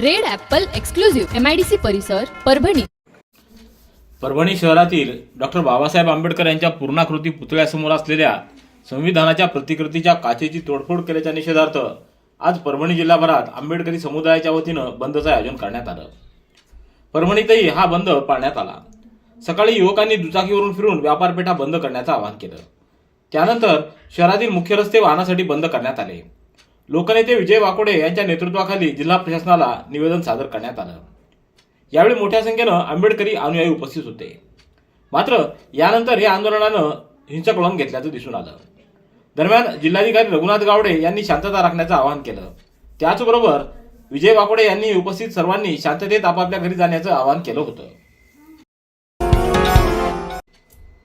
Red apple exclusive MIDC परिसर परभणी. परभणी शहरातील doctor Babasaheb Ambedkar यांच्या पूर्णाकृती पुतळ्यासमोर असलेल्या संविधानाच्या प्रतिकृतीच्या काचेची तोडफोड केल्याच्या निषेधार्थ आज परभणी जिल्हाभरात आंबेडकरी समुदायाच्या वतीनं बंदचं आयोजन करण्यात आलं. परभणीतही हा बंद पाळण्यात आला. सकाळी युवकांनी दुचाकीवरून फिरून व्यापारपेठा बंद करण्याचं आवाहन केलं. त्यानंतर शहरातील मुख्य रस्ते वाहनासाठी बंद करण्यात आले. लोकनेते विजय वाकोडे यांच्या नेतृत्वाखाली जिल्हा प्रशासनाला निवेदन सादर करण्यात आलं. यावेळी मोठ्या संख्येनं आंबेडकरी अनुयायी उपस्थित होते. मात्र यानंतर या आंदोलनानं हिंसक वळण घेतल्याचं दिसून आलं. दरम्यान जिल्हाधिकारी रघुनाथ गावडे यांनी शांतता राखण्याचं आवाहन केलं. त्याचबरोबर विजय वाकोडे यांनी उपस्थित सर्वांनी शांततेत आपापल्या घरी जाण्याचं आवाहन केलं होतं.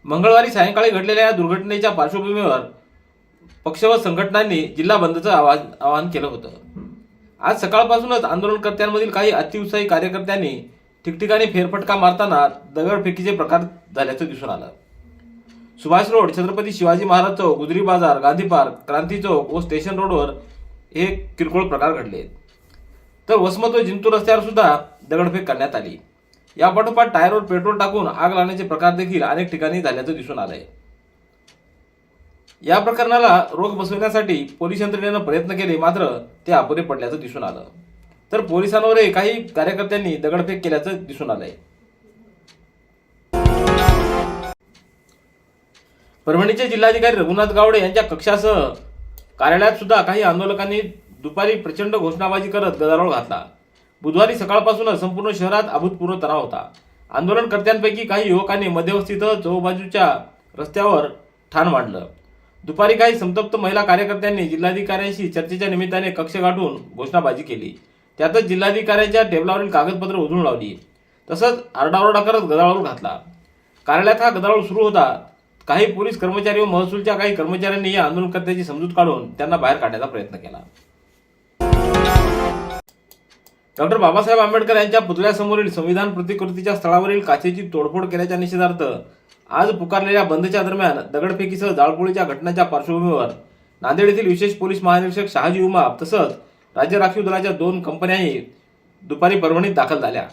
मंगळवारी सायंकाळी घडलेल्या या दुर्घटनेच्या पार्श्वभूमीवर पक्ष व संघटनांनी जिल्हा बंदचं आवाज आवाहन केलं होतं. आज सकाळपासूनच आंदोलनकर्त्यांमधील काही अतिउत्साही कार्यकर्त्यांनी ठिकठिकाणी फेरफटका मारताना दगडफेकीचे प्रकार झाल्याचं दिसून आलं. सुभाष रोड छत्रपती शिवाजी महाराज चौक गुजरी बाजार गांधी पार्क क्रांती चौक व स्टेशन रोडवर हे किरकोळ प्रकार घडले. तर वसमत व जिंतूर रस्त्यावर सुद्धा दगडफेक करण्यात आली. यापाठोपाठ टायरवर पेट्रोल टाकून आग लावण्याचे प्रकार देखील अनेक ठिकाणी झाल्याचं दिसून आलंय. या प्रकरणाला रोख बसवण्यासाठी पोलीस यंत्रणेनं प्रयत्न केले मात्र ते अपुरे पडल्याचं दिसून आलं. तर पोलिसांवरही काही कार्यकर्त्यांनी दगडफेक केल्याचं दिसून आलंय. परभणीचे जिल्हाधिकारी रघुनाथ गावडे यांच्या कक्षासह कार्यालयात सुद्धा काही आंदोलकांनी दुपारी प्रचंड घोषणाबाजी करत गदारोळ घातला. बुधवारी सकाळपासूनच संपूर्ण शहरात अभूतपूर्व तणाव होता. आंदोलनकर्त्यांपैकी काही युवकांनी मध्यवस्थीतच चौबाजूच्या रस्त्यावर ठाण मांडलं. दुपारी काही संतप्त महिला कार्यकर्त्यांनी जिल्हाधिकाऱ्यांशी चर्चेच्या निमित्ताने कक्ष गाठून घोषणाबाजी केली. त्यातच जिल्हाधिकाऱ्यांच्या टेबलावरील कागदपत्र उधळून लावली. तसंच आरडाओरडा करत गदारोळ घातला. कार्यालयात हा गदारोळ सुरू होता. काही पोलीस कर्मचारी व महसूलच्या काही कर्मचाऱ्यांनी या आंदोलनकर्त्याची समजूत काढून त्यांना बाहेर काढण्याचा प्रयत्न केला. डॉक्टर बाबासाहेब आंबेडकर यांच्या पुतळ्यासमोरील संविधान प्रतिकृतीच्या स्थळावरील काचेची तोडफोड केल्याच्या निषेधार्थ आज पुकारलेल्या बंदच्या दरम्यान दगडफेकीसह जाळपोळीच्या घटनाच्या पार्श्वभूमीवर नांदेड येथील विशेष पोलीस महानिरीक्षक शहाजी उमाप तसंच राज्य राखीव दलाच्या दोन कंपन्याही दुपारी परभणीत दाखल झाल्या.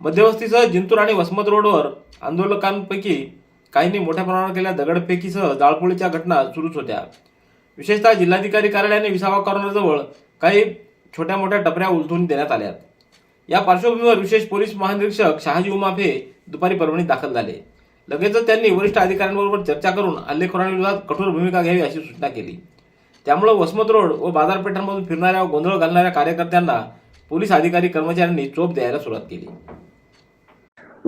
मध्यवस्तीसह जिंतूर आणि वसमत रोडवर आंदोलकांपैकी काहींनी मोठ्या प्रमाणावर केलेल्या दगडफेकीसह जाळपोळीच्या घटना सुरूच होत्या. विशेषतः जिल्हाधिकारी कार्यालयाने विसावा कॉर्नरजवळ काही छोट्या मोठ्या टपऱ्या उलथून देण्यात आल्या. या पार्श्वभूमीवर विशेष पोलीस महानिरीक्षक शहाजी उमाफे हे दुपारी परभणीत दाखल झाले. लगेचच त्यांनी वरिष्ठ अधिकाऱ्यांबरोबर चर्चा करून हल्लेखोरांविरोधात कठोर भूमिका घ्यावी अशी सूचना केली. त्यामुळे वसमत रोड व बाजारपेठांमधून फिरणाऱ्या व गोंधळ घालणाऱ्या कार्यकर्त्यांना पोलीस अधिकारी कर्मचाऱ्यांनी चोप द्यायला सुरुवात केली.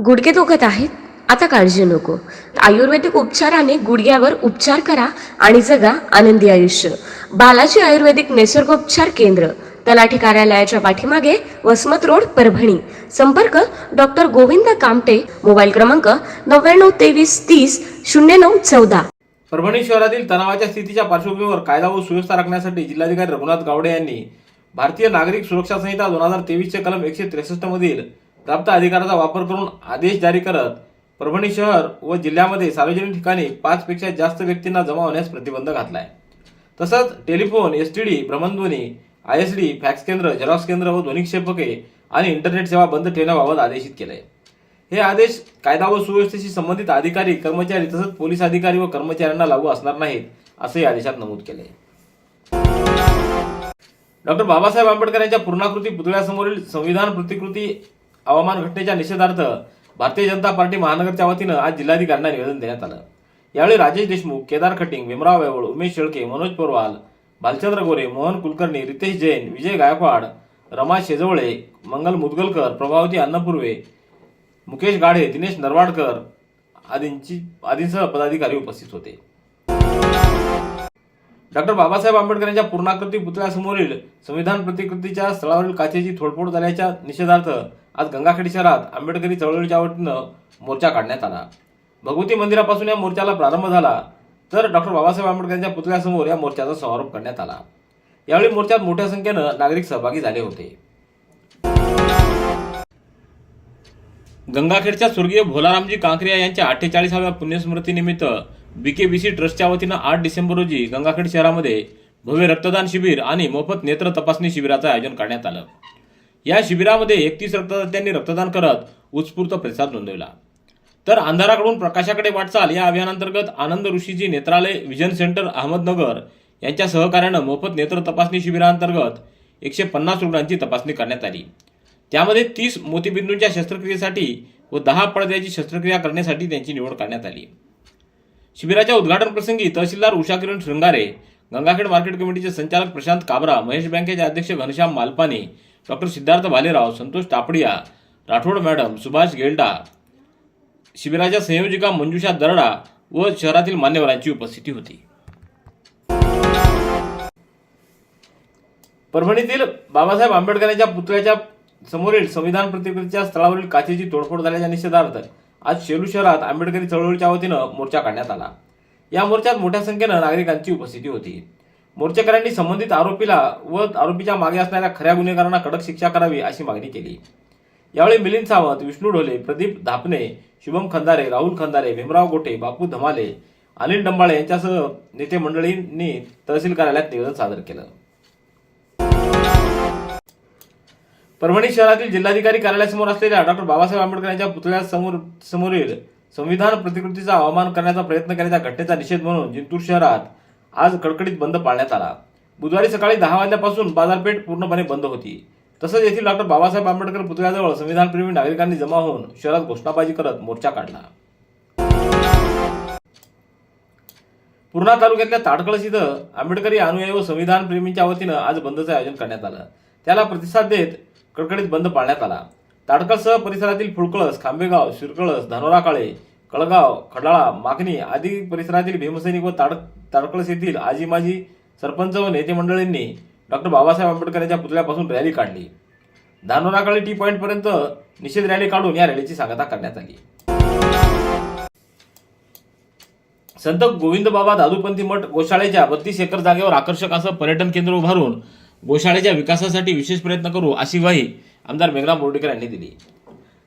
गुडघे दुखत आहेत? आता काळजी नको. आयुर्वेदिक उपचाराने गुडघ्यावर उपचार करा आणि जगा आनंदी आयुष्य. बालाजी आयुर्वेदिक निसर्गोपचार केंद्र. तलाठी कार्यालयाच्या पाठीमागे वसमत रोड परभणी. संपर्क डॉक्टर गोविंद कामटे मोबाईल क्रमांक नव्याण्णव तेवीस तीस शून्य नऊ चौदा. परभणी शहरातील तणावाच्या स्थितीच्या पार्श्वभूमीवर कायदा व सुव्यवस्था राखण्यासाठी जिल्हाधिकारी रघुनाथ गावडे यांनी भारतीय नागरिक सुरक्षा संहिता दोन हजार तेवीसचे कलम एकशे त्रेसष्ट मधील प्राप्त अधिकाराचा वापर करून आदेश जारी करत परभणी शहर व जिल्ह्यामध्ये सार्वजनिक ठिकाणी पाच पेक्षा जास्त व्यक्तींना जमा होण्यास प्रतिबंध घातलाय. तसंच टेलिफोन एस टी डी भ्रमणध्वनी आय एस डी फॅक्स केंद्र झेरॉक्स केंद्र व ध्वनिक्षेपके आणि इंटरनेट सेवा बंद ठेवण्याबाबत आदेशित केले हे आदेश कायदा व सुव्यवस्थेशी संबंधित अधिकारी कर्मचारी तसंच पोलीस अधिकारी व कर्मचाऱ्यांना लागू असणार नाहीत असंही आदेशात नमूद केले डॉक्टर बाबासाहेब आंबेडकर यांच्या पूर्णाकृती पुतळ्यासमोरील संविधान प्रतिकृती हवामान घटनेच्या निषेधार्थ भारतीय जनता पार्टी महानगरच्या वतीनं आज जिल्हाधिकाऱ्यांना निवेदन देण्यात आलं. यावेळी राजेश देशमुख केदार खटिंग भीमराव वेवळ उमेश शेळके मनोज पोरवाल भालचंद्र गोरे मोहन कुलकर्णी रितेश जैन विजय गायकवाड रमा शेजवळे मंगल मुदगलकर प्रभावती अन्नपूर्वे मुकेश गाढे दिनेश नरवाडकर आदींची आदींसह पदाधिकारी उपस्थित होते. डॉक्टर बाबासाहेब आंबेडकर यांच्या पूर्णाकृती पुतळ्यासमोरील संविधान प्रतिकृतीच्या स्थळावरील काचेची तोडफोड झाल्याच्या निषेधार्थ आज गंगाखेड शहरात आंबेडकरी चळवळीच्या वतीनं मोर्चा काढण्यात आला. भगवती मंदिरापासून या मोर्चाला प्रारंभ झाला. तर डॉक्टर बाबासाहेब आंबेडकरांच्या पुतळ्यासमोर या मोर्चाचा समारोप करण्यात आला. यावेळी मोर्चात मोठ्या संख्येनं नागरिक सहभागी झाले होते. गंगाखेडच्या स्वर्गीय भोलारामजी कांकरिया यांच्या अठ्ठेचाळीसाव्या पुण्यस्मृतीनिमित्त बीकेबीसी ट्रस्टच्या वतीनं आठ डिसेंबर रोजी गंगाखेड शहरामध्ये भव्य रक्तदान शिबिर आणि मोफत नेत्र तपासणी शिबिराचं आयोजन करण्यात आलं. या शिबिरामध्ये एकतीस रक्तदात्यांनी रक्तदान करत उत्स्फूर्त प्रतिसाद नोंदवला. तर अंधाराकडून प्रकाशाकडे वाटचाल या अभियानांतर्गत आनंद ऋषीजी नेत्रालय विजन सेंटर अहमदनगर यांच्या सहकार्यानं मोफत नेत्र तपासणी शिबिरांतर्गत एकशे पन्नास रुग्णांची तपासणी करण्यात आली. त्यामध्ये तीस मोतीबिंदूंच्या शस्त्रक्रियेसाठी व दहा पडद्याची शस्त्रक्रिया करण्यासाठी त्यांची निवड करण्यात आली. शिबिराच्या उद्घाटन प्रसंगी तहसीलदार उषा किरण शृंगारे गंगाखेड मार्केट कमिटीचे संचालक प्रशांत काबरा महेश बँकेचे अध्यक्ष घनश्याम मालपाने डॉक्टर सिद्धार्थ भालेराव संतोष टापडिया राठोड मॅडम सुभाष गेल्डा शिबिराच्या संयोजिका मंजुषा दरडा व शहरातील मान्यवरांची उपस्थिती होती. परभणीतील बाबासाहेब आंबेडकर यांच्या पुतळ्याच्या समोरील संविधान प्रतिकृतीच्या स्थळावरील काचेची तोडफोड झाल्याच्या निषेधार्थ आज शेलू शहरात आंबेडकरी चळवळीच्या वतीनं मोर्चा काढण्यात आला. या मोर्चात मोठ्या संख्येनं नागरिकांची उपस्थिती होती. मोर्चेकऱ्यांनी संबंधित आरोपीला व आरोपीच्या मागे असणाऱ्या खऱ्या गुन्हेगारांना कडक शिक्षा करावी अशी मागणी केली. यावेळी मिलिंद सावंत विष्णू ढोले प्रदीप धापणे शुभम खंदारे राहुल खंदारे भीमराव गोठे बापू धमाले अनिल डंबाळे यांच्यासह नेते मंडळींनी तहसील कार्यालयात निवेदन सादर केलं. परभणी शहरातील जिल्हाधिकारी कार्यालयासमोर असलेल्या डॉक्टर बाबासाहेब आंबेडकर यांच्या पुतळ्यासमोर समोरील संविधान प्रतिकृतीचा अवमान करण्याचा प्रयत्न केल्याच्या घटनेचा निषेध म्हणून जिंतूर शहरात आज कडकडीत बंद पाळण्यात आला. बुधवारी सकाळी दहा वाजल्यापासून बाजारपेठ पूर्णपणे बंद होती. तसंच येथील डॉक्टर बाबासाहेब आंबेडकर पुतळ्याजवळ संविधानप्रेमी नागरिकांनी जमा होऊन शहरात घोषणाबाजी करत मोर्चा काढला. पूर्णा तालुक्यातल्या ताडकळस इथं आंबेडकरी अनुयायी व संविधान प्रेमींच्या वतीनं आज बंदचं आयोजन करण्यात आलं. त्याला प्रतिसाद देत कडकडीत बंद पाळण्यात आला. ताडकळसह परिसरातील फुळकळस खांबेगाव शिरकळस धानोरा काळे कळगाव खडाळा मागणी आदी परिसरातील भीमसैनिक व ताड ताडकळस येथील आजी माजी सरपंच व नेते मंडळींनी डॉक्टर बाबासाहेब आंबेडकर यांच्या पुतळ्यापासून रॅली काढली. धानोराकडे टी पॉईंट पर्यंत निषेध रॅली काढून या रॅलीची सांगता करण्यात आली. संत गोविंद बाबा दादूपंथी मठ गोशाळेच्या बत्तीस एकर जागेवर आकर्षक असं पर्यटन केंद्र उभारून गोशाळेच्या विकासासाठी विशेष प्रयत्न करू अशी ग्वाही आमदार मेघना बोर्डीकर यांनी दिली.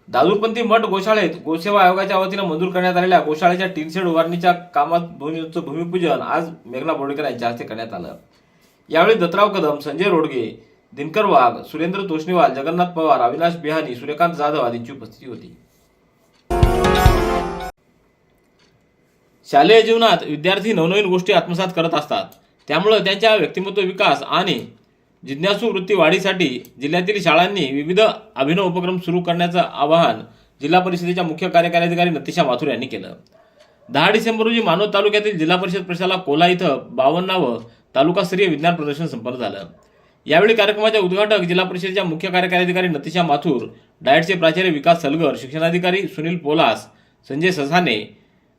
दादूपंथी मठ गोशाळेत गोसेवा आयोगाच्या वतीनं मंजूर करण्यात आलेल्या गोशाळेच्या टीनशेड उभारणीच्या कामात भूमीचं भूमिपूजन आज मेघना बोर्डीकर यांच्या हस्ते करण्यात आलं. यावेळी दत्तराव कदम संजय रोडगे दिनकर वाघ सुरेंद्र तोष्णीवाल जगन्नाथ पवार अविनाश बिहानी सूर्यकांत जाधव आदींची उपस्थिती होती. शालेय जीवनात विद्यार्थी नवनवीन गोष्टी आत्मसात करत असतात. त्यामुळं त्यांच्या व्यक्तिमत्व विकास आणि जिज्ञासू वृत्ती वाढीसाठी जिल्ह्यातील शाळांनी विविध अभिनव उपक्रम सुरू करण्याचं आवाहन जिल्हा परिषदेच्या मुख्य कार्यकारी अधिकारी नतिशा माथुर यांनी केलं. दहा डिसेंबर रोजी मानव तालुक्यातील जिल्हा परिषद प्रशाला कोला इथं बावन्नावं तालुकास्तरीय विज्ञान प्रदर्शन संपन्न झालं. यावेळी कार्यक्रमाचे उद्घाटक जिल्हा परिषदेच्या मुख्य कार्यकारी अधिकारी नतिशा माथूर डायटचे प्राचार्य विकास सलगर शिक्षणाधिकारी सुनील पोलास संजय ससाने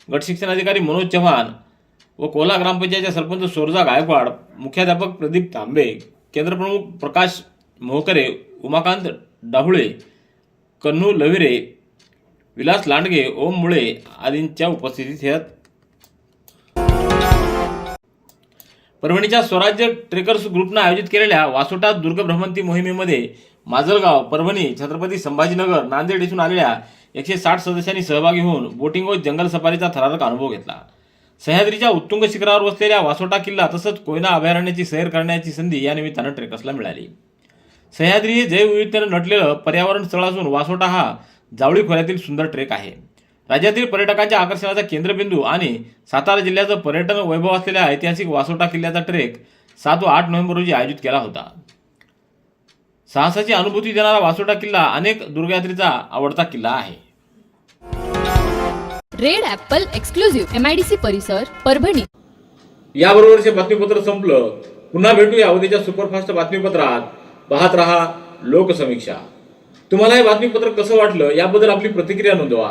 गटशिक्षणाधिकारी मनोज चव्हाण व कोला ग्रामपंचायतच्या सरपंच सोरजा गायकवाड मुख्याध्यापक प्रदीप तांबे केंद्रप्रमुख प्रकाश मोहकरे उमाकांत डाहुळे कन्नू लविरे विलास लांडगे ओम मुळे आदींच्या उपस्थितीत परभणीच्या स्वराज्य ट्रेकर्स ग्रुपनं आयोजित केलेल्या वासोटा दुर्ग भ्रमंती मोहिमेमध्ये माजलगाव परभणी छत्रपती संभाजीनगर नांदेड इथून आलेल्या एकशे साठ सदस्यांनी सहभागी होऊन बोटिंग व जंगल सफारीचा थरारक अनुभव घेतला. सह्याद्रीच्या उत्तुंग शिखरावर वसलेल्या वासोटा किल्ला तसंच कोयना अभयारण्याची सैर करण्याची संधी या निमित्तानं ट्रेकर्सला मिळाली. सह्याद्री हे जैवविविधतेनं नटलेलं पर्यावरण स्थळ असून वासोटा हा जावळी खोऱ्यातील सुंदर ट्रेक आहे. राज्यातील पर्यटकांच्या आकर्षणाचा केंद्रबिंदू आणि सातारा जिल्ह्याचं पर्यटन वैभव असलेल्या ऐतिहासिक वासोटा किल्ल्याचा ट्रेक सात व आठ नोव्हेंबर रोजी आयोजित केला होता. साहसाची अनुभूती देणारा वासोटा किल्ला अनेक दुर्गयात्रीचा आवडता किल्ला आहे. Red apple exclusive M I D C परिसर परभणी. याबरोबरचे बातमीपत्र संपलं पुन्हा भेटूया उद्याच्या सुपरफास्ट बातमीपत्रात. पाहत रहा लोकसमीक्षा. तुम्हाला हे बातमीपत्र कसं वाटलं याबद्दल आपली प्रतिक्रिया नोंदवा.